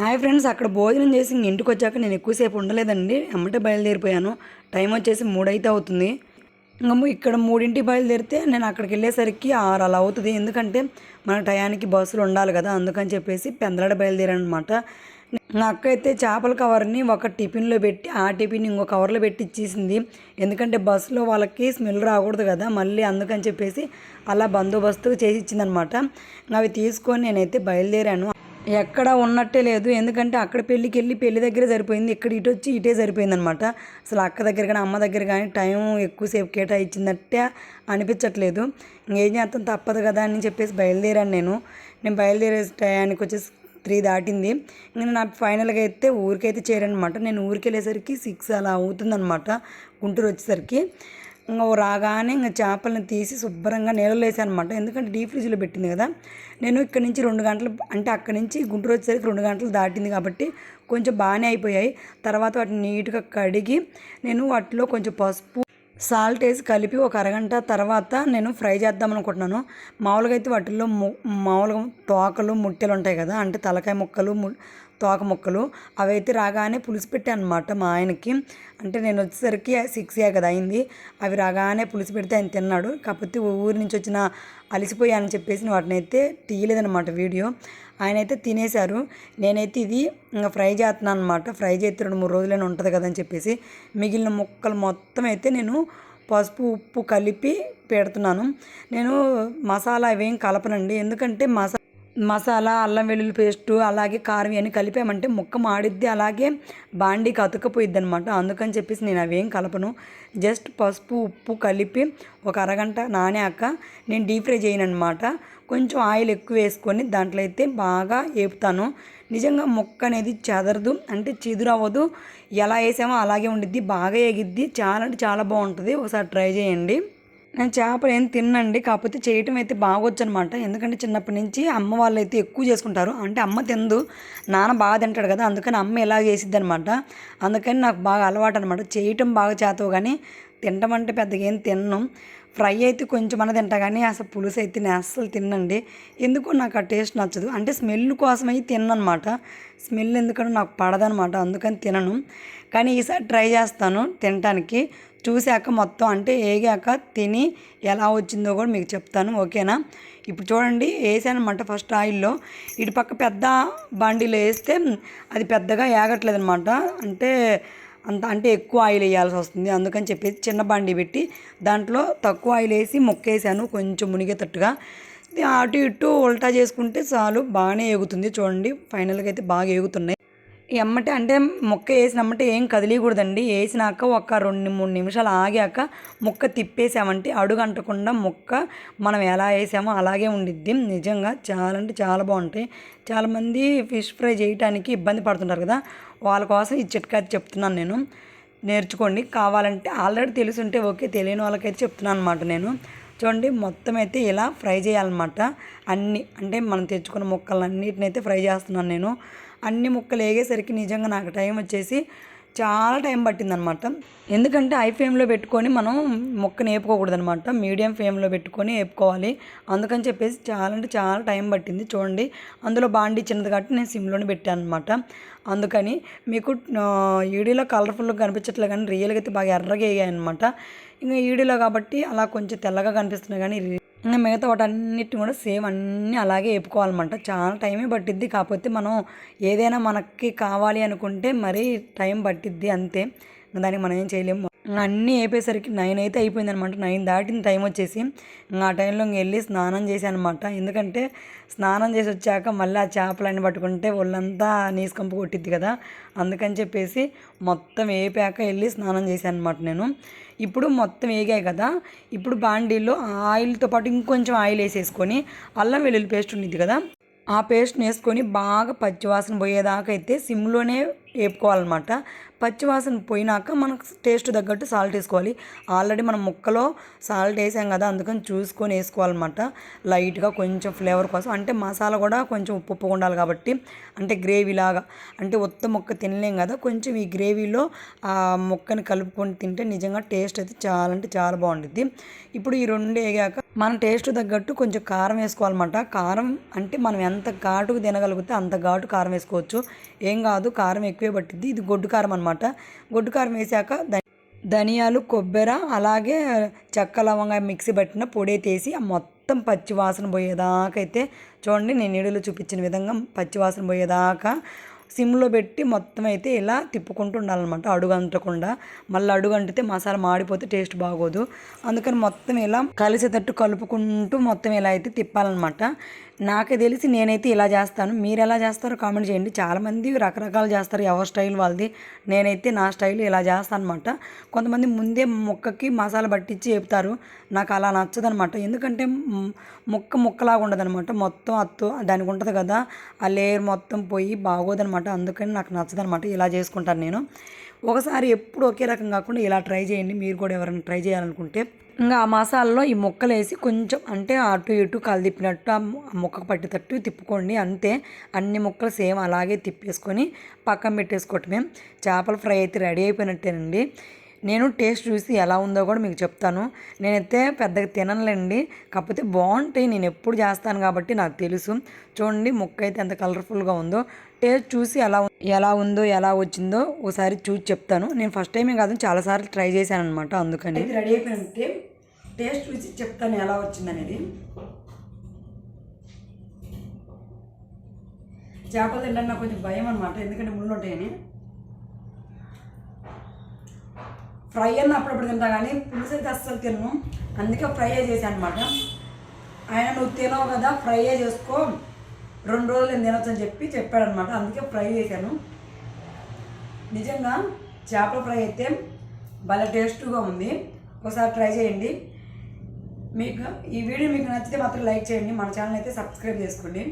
Hi friends అక్కడ భోజనం చేసి ఇంక ఇంటికి వచ్చాక నేను ఎక్కువసేపు ఉండలేదండి. అమ్మటే బయలుదేరిపోయాను. టైం వచ్చేసి మూడైతే అవుతుంది. ఇంకా ఇక్కడ మూడింటికి బయలుదేరితే నేను అక్కడికి వెళ్ళేసరికి ఆరు అలా అవుతుంది. ఎందుకంటే మన టయానికి బస్సులు ఉండాలి కదా అందుకని చెప్పేసి పెందలాడ బయలుదేరాను అనమాట నా అక్క అయితే చేపల కవర్ని ఒక టిఫిన్లో పెట్టి ఆ టిఫిన్ ఇంకో కవర్లో పెట్టి ఇచ్చేసింది. ఎందుకంటే బస్సులో వాళ్ళకి స్మెల్ రాకూడదు కదా మళ్ళీ అందుకని చెప్పేసి అలా బందోబస్తు చేసి ఇచ్చిందనమాట అవి తీసుకొని నేనైతే బయలుదేరాను. ఎక్కడ ఉన్నట్టే లేదు. ఎందుకంటే అక్కడ పెళ్ళికి వెళ్ళి పెళ్ళి దగ్గర సరిపోయింది. ఇక్కడ ఇటు వచ్చి ఇటే సరిపోయింది అనమాట అసలు అక్క దగ్గర కానీ అమ్మ దగ్గర కానీ టైం ఎక్కువసేపు కేటాయించిందట్టే అనిపించట్లేదు. ఇంకేం చేస్తాం? తప్పదు కదా అని చెప్పేసి బయలుదేరాను నేను. నేను బయలుదేరే టయానికి వచ్చేసి త్రీ దాటింది. నేను నా ఫైనల్గా అయితే ఊరికైతే చేరనమాట. నేను ఊరికి వెళ్ళేసరికి సిక్స్ అలా అవుతుందన్నమాట గుంటూరు వచ్చేసరికి. ఇంకా రాగానే ఇంకా చేపలను తీసి శుభ్రంగా నీళ్ళలో వేసాను అనమాట ఎందుకంటే డీప్ ఫ్రిడ్జ్లో పెట్టింది కదా. నేను ఇక్కడ నుంచి రెండు గంటలు అంటే అక్కడి నుంచి గుంటూరు వచ్చేసరికి రెండు గంటలు దాటింది కాబట్టి కొంచెం బాగానే అయిపోయాయి. తర్వాత వాటిని నీట్గా కడిగి నేను వాటిలో కొంచెం పసుపు సాల్ట్ వేసి కలిపి ఒక అరగంట తర్వాత నేను ఫ్రై చేద్దాం అనుకుంటున్నాను. మామూలుగా అయితే వాటిల్లో మామూలుగా తోకలు ముట్టెలు ఉంటాయి కదా. అంటే తలకాయ ముక్కలు తోక ముక్కలు అవైతే రాగానే పులుసు పెట్టాను అనమాట మా ఆయనకి. అంటే నేను వచ్చేసరికి సిక్స్ ఏ కదా అయింది. అవి రాగానే పులుసు పెడితే ఆయన తిన్నాడు. కాకపోతే ఊరి నుంచి వచ్చిన అలసిపోయానని చెప్పేసి వాటిని అయితే తీయలేదనమాట వీడియో. ఆయన అయితే తినేశారు. నేనైతే ఇది ఇంకా ఫ్రై చేస్తున్నాను అనమాట ఫ్రై చేస్తే రెండు మూడు రోజులైనా ఉంటుంది కదని చెప్పేసి మిగిలిన ముక్కలు మొత్తం అయితే నేను పసుపు ఉప్పు కలిపి పెడుతున్నాను. నేను మసాలా అవేం కలపనండి. ఎందుకంటే మసాలా మసాలా అల్లం వెల్లుల్లి పేస్టు అలాగే కారం ఇవన్నీ కలిపామంటే ముక్క మాడిద్ది అలాగే బాండీకి అతుకపోయిద్ది అనమాట అందుకని చెప్పేసి నేను అవేం కలపను. జస్ట్ పసుపు ఉప్పు కలిపి ఒక అరగంట నానాక నేను డీప్ ఫ్రై చేయను అనమాట కొంచెం ఆయిల్ ఎక్కువ వేసుకొని దాంట్లో అయితే బాగా వేపుతాను నిజంగా ముక్క అనేది చెదరదు అంటే చెదురవ్వదు. ఎలా వేసామో అలాగే ఉండిద్ది బాగా ఎగిద్ది చాలా అంటే చాలా బాగుంటుంది. ఒకసారి ట్రై చేయండి. నేను చేపలు ఏం తిన్నండి కాకపోతే చేయటం అయితే బాగొచ్చు అనమాట ఎందుకంటే చిన్నప్పటి నుంచి అమ్మ వాళ్ళు అయితే ఎక్కువ చేసుకుంటారు. అంటే అమ్మ తిందు నాన్న బాగా తింటాడు కదా అందుకని అమ్మ ఎలా చేసిద్ది అనమాట అందుకని నాకు బాగా అలవాటు అనమాట చేయటం బాగా చేతవు కానీ తినటం అంటే పెద్దగా ఏం తిన్నాం. ఫ్రై అయితే కొంచెం అన్న తింటా కానీ అసలు పులుసు అయితే నేను అస్సలు తిన్నండి. ఎందుకో నాకు ఆ టేస్ట్ నచ్చదు. అంటే స్మెల్ కోసం అయితే తిన్ననమాట. స్మెల్ ఎందుకంటే నాకు పడదనమాట అందుకని తినను. కానీ ఈసారి ట్రై చేస్తాను తినటానికి. చూశాక మొత్తం అంటే ఏగాక తిని ఎలా వచ్చిందో కూడా మీకు చెప్తాను ఓకేనా? ఇప్పుడు చూడండి వేసానమాట ఫస్ట్ ఆయిల్లో. ఇటు పక్క పెద్ద బండిలో వేస్తే అది పెద్దగా ఏగట్లేదు అనమాట అంటే అంత అంటే ఎక్కువ ఆయిల్ వేయాల్సి వస్తుంది. అందుకని చెప్పేసి చిన్న బండి పెట్టి దాంట్లో తక్కువ ఆయిల్ వేసి ముక్కేసాను కొంచెం మునిగేటట్టుగా. అటు ఇటు ఉల్టా చేసుకుంటే చాలు బాగానే ఎగుతుంది చూడండి ఫైనల్గా అయితే బాగా ఎగుతున్నాయి ఎమ్మటే అంటే ముక్క వేసినమ్మంటే ఏం కదిలీకూడదండి. వేసినాక ఒక రెండు మూడు నిమిషాలు ఆగాక ముక్క తిప్పేసామంటే అడుగు అంటకుండా ముక్క మనం ఎలా వేసామో అలాగే ఉండిద్ది. నిజంగా చాలా అంటే చాలా బాగుంటాయి. చాలామంది ఫిష్ ఫ్రై చేయడానికి ఇబ్బంది పడుతుంటారు కదా. వాళ్ళ కోసం ఈ చిట్కా అయితే చెప్తున్నాను నేను. నేర్చుకోండి. కావాలంటే ఆల్రెడీ తెలుసుంటే ఓకే తెలియని వాళ్ళకైతే చెప్తున్నాను అనమాట నేను. చూడండి మొత్తం అయితే ఇలా ఫ్రై చేయాలన్నమాట. అన్ని అంటే మనం తెచ్చుకున్న ముక్కలన్నిటిని అయితే ఫ్రై చేస్తున్నాను నేను. అన్ని ముక్కలు వేగేసరికి నిజంగా నాకు టైం వచ్చేసి చాలా టైం పట్టిందనమాట. ఎందుకంటే హై ఫ్లేమ్లో పెట్టుకొని మనం మొక్కని వేపుకోకూడదు అనమాట మీడియం ఫ్లేమ్లో పెట్టుకొని వేపుకోవాలి అందుకని చెప్పేసి చాలా అంటే చాలా టైం పట్టింది. చూడండి అందులో బాండి చిన్నది కాబట్టి నేను సిమ్లోనే పెట్టాను అనమాట అందుకని మీకు ఈడీలో కలర్ఫుల్గా కనిపించట్లేదు కానీ రియల్గా అయితే బాగా ఎర్రగా వేయాయి అనమాట ఇంకా ఈడీలో కాబట్టి అలా కొంచెం తెల్లగా కనిపిస్తున్నాయి కానీ ఇంకా మిగతా వాటన్నిటిని కూడా సేమ్ అన్నీ అలాగే వేపుకోవాలన్నమాట. చాలా టైమే పట్టిద్ది. కాకపోతే మనం ఏదైనా మనకి కావాలి అనుకుంటే మరీ టైం పట్టిద్ది అంతే. దానికి మనం ఏం చేయలేము. అన్నీ వేపేసరికి నైన్ అయితే అయిపోయింది అనమాట నైన్ దాటిన టైం వచ్చేసి ఇంకా ఆ టైంలో ఇంక వెళ్ళి స్నానం చేశాను అనమాట ఎందుకంటే స్నానం చేసి వచ్చాక మళ్ళీ ఆ చేపలన్నీ పట్టుకుంటే ఒళ్ళంతా నీసుకంపు కొట్టిద్ది కదా. అందుకని చెప్పేసి మొత్తం వేపాక వెళ్ళి స్నానం చేశాను అనమాట నేను. ఇప్పుడు మొత్తం వేగాయి కదా. ఇప్పుడు బాండీలో ఆయిల్తో పాటు ఇంకొంచెం ఆయిల్ వేసేసుకొని అల్లం వెల్లుల్లి పేస్ట్ ఉండిద్ది కదా. ఆ పేస్ట్ని వేసుకొని బాగా పచ్చివాసన పోయేదాకా అయితే సిమ్లోనే వేపుకోవాలన్నమాట పచ్చివాసన పోయినాక మనకు టేస్ట్ తగ్గట్టు సాల్ట్ వేసుకోవాలి. ఆల్రెడీ మనం ముక్కలో సాల్ట్ వేసాం కదా అందుకని చూసుకొని వేసుకోవాలన్నమాట. లైట్గా కొంచెం ఫ్లేవర్ కోసం. అంటే మసాలా కూడా కొంచెం ఉప్పు ఉప్పు ఉండాలి కాబట్టి అంటే గ్రేవీ లాగా. అంటే ఉత్త ముక్క తినలేం కదా కొంచెం ఈ గ్రేవీలో ఆ ముక్కని కలుపుకొని తింటే నిజంగా టేస్ట్ అయితే చాలా అంటే చాలా బాగుంటుంది ఇప్పుడు ఈ రెండు వేగాక మన టేస్ట్ తగ్గట్టు కొంచెం కారం వేసుకోవాలన్నమాట. కారం అంటే మనం ఎంత ఘాటుకు తినగలిగితే అంత ఘాటు కారం వేసుకోవచ్చు. ఏం కాదు కారం ఎక్కువ పట్టిద్ది ఇది గొడ్డు కారం అనమాట గొడ్డు కారం వేసాక ధనియాలు కొబ్బరి అలాగే చెక్క లవంగా మిక్సీ పట్టిన పొడి తీసి ఆ మొత్తం పచ్చి వాసన పోయేదాకా అయితే చూడండి నేను నీడలో చూపించిన విధంగా పచ్చి వాసన పోయేదాకా సిమ్లో పెట్టి మొత్తం అయితే ఇలా తిప్పుకుంటూ ఉండాలన్నమాట అడుగు అంటకుండా మళ్ళీ అడుగు అంటితే మసాలా మాడిపోతే టేస్ట్ బాగోదు. అందుకని మొత్తం ఇలా కలిసేటట్టు కలుపుకుంటూ మొత్తం ఇలా అయితే తిప్పాలన్నమాట. నాకే తెలిసి నేనైతే ఇలా చేస్తాను. మీరు ఎలా చేస్తారో కామెంట్ చేయండి. చాలామంది రకరకాలు చేస్తారు ఎవరి స్టైల్ వాళ్ళది. నేనైతే నా స్టైల్ ఇలా చేస్తాను అనమాట కొంతమంది ముందే ముక్కకి మసాలా పట్టించి చెప్తారు. నాకు అలా నచ్చదనమాట ఎందుకంటే ముక్క ముక్కలాగా ఉండదనమాట మొత్తం అత్తు దానికి ఉంటుంది కదా ఆ లేయర్ మొత్తం పోయి బాగోదనమాట అందుకని నాకు నచ్చదనమాట ఇలా చేసుకుంటాను నేను. ఒకసారి ఎప్పుడు ఒకే రకం కాకుండా ఇలా ట్రై చేయండి. మీరు కూడా ఎవరైనా ట్రై చేయాలనుకుంటే. ఇంకా ఆ మసాలాలో ఈ ముక్కలు వేసి కొంచెం అంటే అటు ఇటు కాలు తిప్పినట్టు ఆ ముక్కకు పట్టేటట్టు తిప్పుకోండి. అంతే. అన్ని ముక్కలు సేమ్ అలాగే తిప్పేసుకొని పక్కన పెట్టేసుకోవటమే. చేపల ఫ్రై అయితే రెడీ అయిపోయినట్టేనండి. నేను టేస్ట్ చూసి ఎలా ఉందో కూడా మీకు చెప్తాను. నేనైతే పెద్దగా తినలేండి కాకపోతే బాగుంటాయి. నేను ఎప్పుడు చేస్తాను కాబట్టి నాకు తెలుసు. చూడండి ముక్క అయితే ఎంత కలర్ఫుల్గా ఉందో. టేస్ట్ చూసి ఎలా ఎలా ఉందో ఎలా వచ్చిందో ఒకసారి చూసి చెప్తాను. నేను ఫస్ట్ టైమే కాదు చాలాసార్లు ట్రై చేశాను అనమాట అందుకని రెడీ అయిపోయింటే టేస్ట్ చూసి చెప్తాను ఎలా వచ్చిందనేది. చేపలు తినడానికి నాకు కొంచెం భయం అనమాట ఎందుకంటే ముళ్ళు ఉంటాయని. ఫ్రై అన్న అప్పుడప్పుడు తింటా కానీ పులుసు అయితే అస్సలు తినను. అందుకే ఫ్రై చేశాను అనమాట ఆయన నువ్వు తినవు కదా ఫ్రై చేసుకో. రెండు రోజులు నేను తినొచ్చు అని చెప్పి చెప్పాడనమాట అందుకే ఫ్రై చేశాను. నిజంగా చేపల ఫ్రై అయితే భలే టేస్ట్గా ఉంది. ఒకసారి ట్రై చేయండి. మీకు ఈ వీడియో మీకు నచ్చితే మాత్రం లైక్ చేయండి. మన ఛానల్ అయితే సబ్స్క్రైబ్ చేసుకోండి.